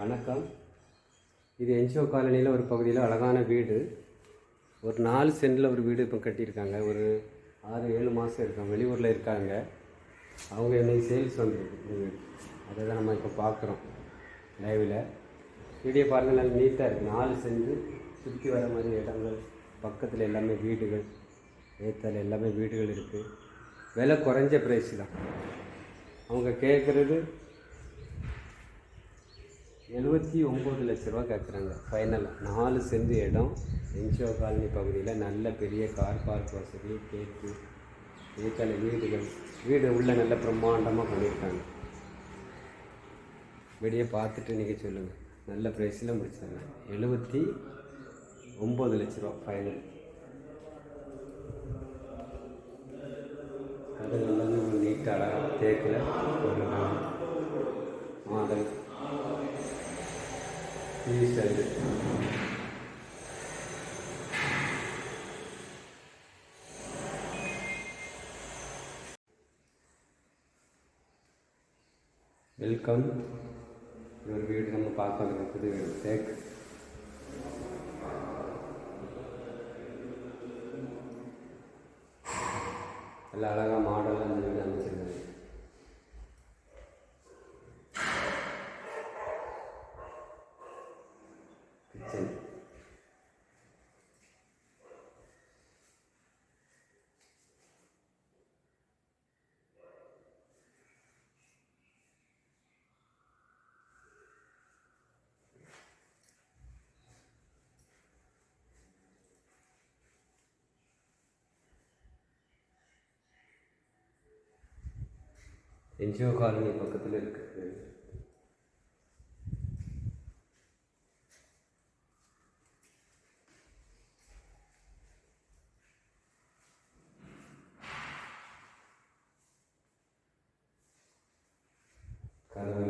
வணக்கம். இது என்ஜிஓ காலனியில் ஒரு பகுதியில் அழகான வீடு. ஒரு நாலு சென்டில் ஒரு வீடு இப்போ கட்டியிருக்காங்க. ஒரு ஆறு ஏழு மாதம் இருக்காங்க வெளியூரில் இருக்காங்க. அவங்க என்னை சேல்ஸ் வந்துருக்கு அதை தான் நம்ம இப்போ பார்க்குறோம் லைவில். வீடியோ பாருங்கள் நல்லா நீட்டாக இருக்குது நாலு சென்று சுற்றி வர மாதிரி இடங்கள். பக்கத்தில் எல்லாமே வீடுகள். ஏற்றால் எல்லாமே வீடுகள் இருக்குது விலை குறைஞ்ச ப்ரைஸ் தான். அவங்க கேட்குறது எழுபத்தி ஒம்பது லட்ச ரூபா கேட்குறாங்க ஃபைனலாக நாலு சென்ட் இடம். என்ஜிஓ காலனி பகுதியில் நல்ல பெரிய கார் பார்க் வசதி கேக்கு வீட்டில் வீடுகள். வீடு உள்ளே நல்ல பிரம்மாண்டமாக பண்ணியிருக்காங்க. வெளியே பார்த்துட்டு நீங்கள் சொல்லுங்கள் நல்ல ப்ரைஸில் முடிச்சிருங்க எழுபத்தி ஒம்பது லட்ச ரூபா ஃபைனல் அது எல்லாமே நீட்டாக தேக்கில் ஒரு மாதிரி டிவி வெல்கம் ஒரு வீடு நம்ம பார்க்க வந்திருக்கோம் புது வீடு நல்ல அழகாக மாடலாக அந்த வீடு என்ஜிஓ காலனி பக்கத்தில் இருக்குது கதவு